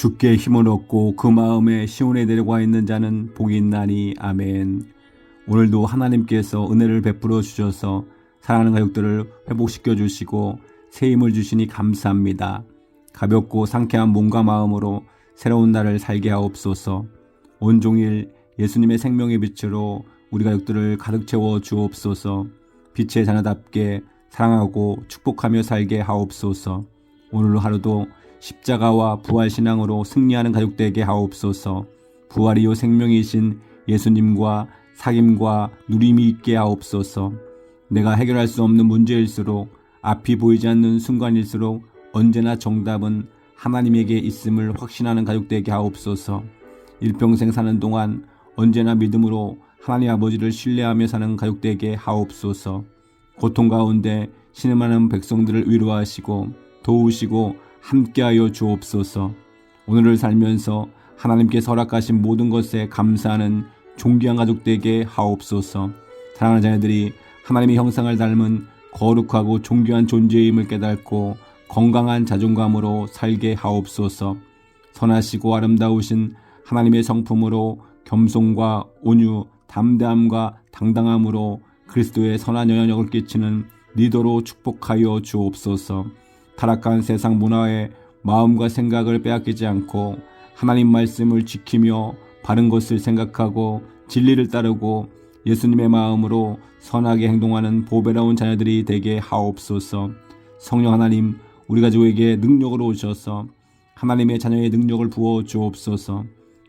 주께 힘을 얻고 그 마음에 시온에 내려가 있는 자는 복이 있나니 아멘. 오늘도 하나님께서 은혜를 베풀어 주셔서 사랑하는 가족들을 회복시켜 주시고 새 힘을 주시니 감사합니다. 가볍고 상쾌한 몸과 마음으로 새로운 날을 살게 하옵소서. 온종일 예수님의 생명의 빛으로 우리 가족들을 가득 채워 주옵소서. 빛의 자녀답게 사랑하고 축복하며 살게 하옵소서. 오늘 하루도 십자가와 부활 신앙으로 승리하는 가족 되게 하옵소서. 부활이요 생명이신 예수님과 사귐과 누림이 있게 하옵소서. 내가 해결할 수 없는 문제일수록 앞이 보이지 않는 순간일수록 언제나 정답은 하나님에게 있음을 확신하는 가족 되게 하옵소서. 일평생 사는 동안 언제나 믿음으로 하나님 아버지를 신뢰하며 사는 가족 되게 하옵소서. 고통 가운데 신음하는 백성들을 위로하시고 도우시고 함께하여 주옵소서. 오늘을 살면서 하나님께 허락하신 모든 것에 감사하는 존귀한 가족 되게 하옵소서. 사랑하는 자녀들이 하나님의 형상을 닮은 거룩하고 존귀한 존재임을 깨닫고 건강한 자존감으로 살게 하옵소서. 선하시고 아름다우신 하나님의 성품으로 겸손과 온유, 담대함과 당당함으로 그리스도의 선한 영향력을 끼치는 리더로 축복하여 주옵소서. 타락한 세상 문화에 마음과 생각을 빼앗기지 않고 하나님 말씀을 지키며 바른 것을 생각하고 진리를 따르고 예수님의 마음으로 선하게 행동하는 보배로운 자녀들이 되게 하옵소서. 성령 하나님, 우리 가족에게 능력으로 오셔서 하나님의 자녀의 능력을 부어 주옵소서.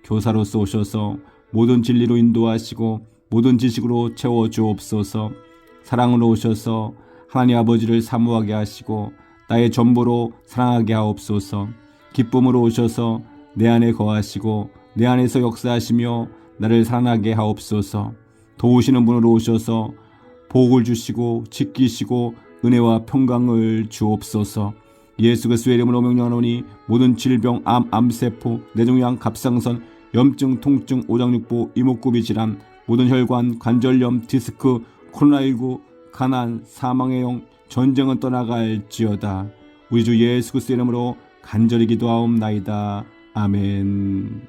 교사로서 오셔서 모든 진리로 인도하시고 모든 지식으로 채워 주옵소서. 사랑으로 오셔서 하나님 아버지를 사모하게 하시고 나의 전부로 사랑하게 하옵소서. 기쁨으로 오셔서 내 안에 거하시고 내 안에서 역사하시며 나를 사랑하게 하옵소서. 도우시는 분으로 오셔서 복을 주시고 지키시고 은혜와 평강을 주옵소서. 예수 그리스도의 이름으로 명령하노니 모든 질병, 암, 암세포, 뇌종양, 갑상선, 염증, 통증, 오장육부, 이목구비 질환, 모든 혈관, 관절염, 디스크, 코로나19, 가난, 사망의 영, 전쟁은 떠나갈지어다. 우리 주 예수 그리스도의 이름으로 간절히 기도하옵나이다. 아멘.